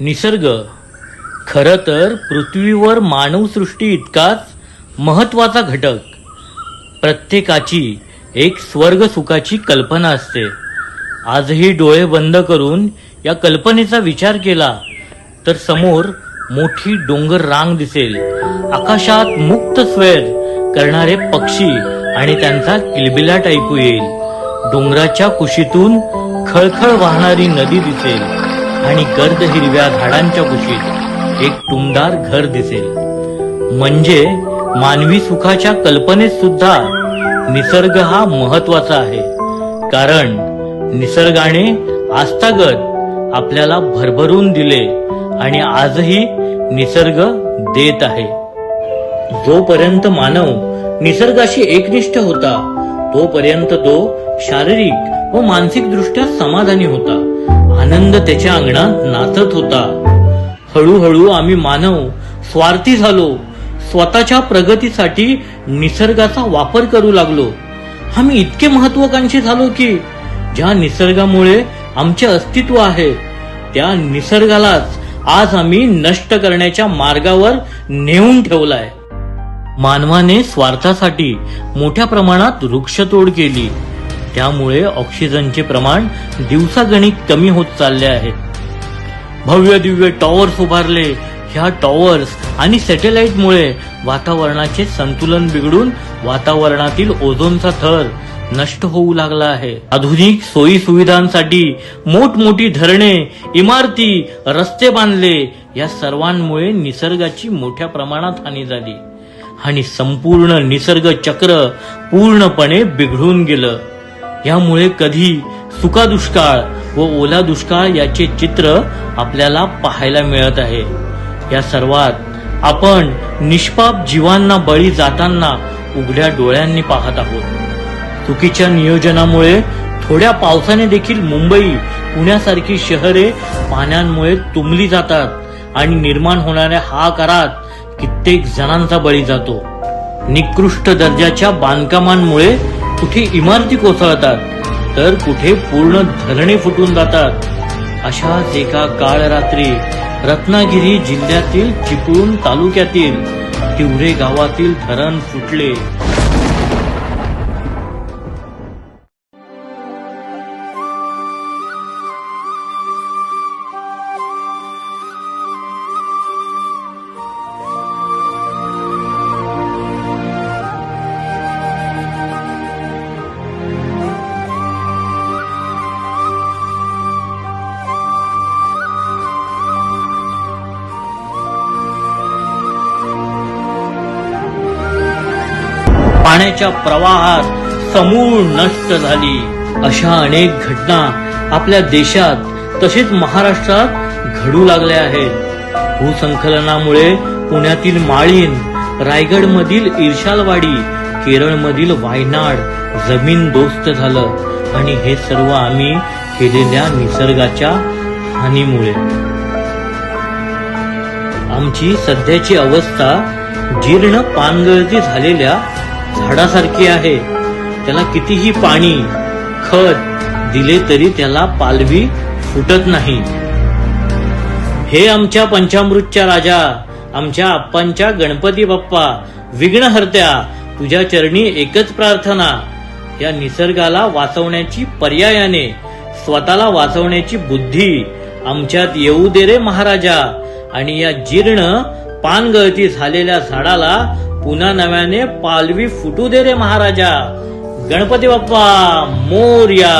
निसर्ग. खरं तर पृथ्वीवर मानवसृष्टी इतकाच महत्त्वाचा घटक. प्रत्येकाची एक स्वर्ग सुखाची कल्पना असते. आजही डोळे बंद करून या कल्पनेचा विचार केला तर समोर मोठी डोंगर रांग दिसेल. आकाशात मुक्त स्वेर करणारे पक्षी आणि त्यांचा किलबिलाट ऐकू येईल. डोंगराच्या कुशीतून खळखळ वाहणारी नदी दिसेल. आणि गर्द हिरव्या झाडांच्या कुशीत एक टुमदार घर दिसेल. म्हणजे मानवी सुखाच्या कल्पनेत सुद्धा निसर्ग हा महत्त्वाचा आहे. कारण निसर्गाने आस्थागत आपल्याला भरभरून दिले आणि आजही निसर्ग देत आहे. जोपर्यंत मानव निसर्गाशी एकनिष्ठ होता तोपर्यंत तो शारीरिक व मानसिक दृष्ट्या समाधानी होता. आनंद त्याच्या अंगणात नाचत होता. हळूहळू आम्ही मानव स्वार्थी झालो. स्वतःच्या प्रगतीसाठी निसर्गाचा वापर करू लागलो. आम्ही इतके महत्वाकांक्षी झालो की ज्या निसर्गामुळे आमचे अस्तित्व आहे त्या निसर्गालाच आज आम्ही नष्ट करण्याच्या मार्गावर नेऊन ठेवलाय. मानवाने स्वार्थासाठी मोठ्या प्रमाणात वृक्षतोड केली. त्यामुळे ऑक्सिजनचे प्रमाण दिवसागणिक कमी होत चालले आहे. भव्य दिव्य टॉवर्स उभारले. ह्या टॉवर्स आणि सॅटेलाइटमुळे वातावरणाचे संतुलन बिघडून वातावरणातील ओझोनचा थर नष्ट होऊ लागला आहे. आधुनिक सोयी सुविधांसाठी मोठमोठी धरणे इमारती रस्ते बांधले. या सर्वांमुळे निसर्गाची मोठ्या प्रमाणात हानी झाली. आणि संपूर्ण निसर्ग चक्र पूर्णपणे बिघडून गेलं. यामुळे कधी सुका दुष्काळ व ओला दुष्काळ याचे चित्र आपल्याला पाहायला मिळत आहे. या सर्वात आपण निष्पाप जीवांना बळी जाताना उघड्या डोळ्यांनी पाहत आहोत. चुकीच्या नियोजनामुळे थोड्या पावसाने देखील मुंबई पुण्यासारखी शहरे पाण्यामुळे तुंबली जातात आणि निर्माण होणाऱ्या हाकारात कित्येक जणांचा बळी जातो. निकृष्ट दर्जाच्या बांधकामांमुळे कुठे इमारती कोसळतात तर कुठे पूर्ण धरणे फुटून जातात. अशाच एका काळ रात्री रत्नागिरी जिल्ह्यातील चिपळूण तालुक्यातील तिवरे गावातील धरण फुटले. पाण्याच्या प्रवाहात समूळ नष्ट झाली. अशा अनेक घटना आपल्या देशात तसेच महाराष्ट्रात घडू लागल्या आहेत. भूसंकलनामुळे पुण्यातील माळीन रायगड मधील इर्शालवाडी केरळ मधील वायनाड जमीन दोस्त झालं. आणि हे सर्व आम्ही केलेल्या निसर्गाच्या हानीमुळे. आमची सध्याची अवस्था जीर्ण पानगळती झालेल्या झाडासारखी आहे. त्याला कितीही पाणी खत दिले तरी त्याला पालवी फुटत नाही. हे आमच्या पंचामृतच्या राजा आमच्या आप्पांच्या गणपती बाप्पा विघ्नहर्त्या तुझ्या चरणी एकच प्रार्थना. या निसर्गाला वाचवण्याची पर्यायाने स्वतःला वाचवण्याची बुद्धी आमच्यात येऊ दे रे महाराजा. आणि या जीर्ण पानगळती झालेल्या झाडाला पुन्हा नव्याने पालवी फुटू दे रे महाराजा. गणपती बाप्पा मोर्या.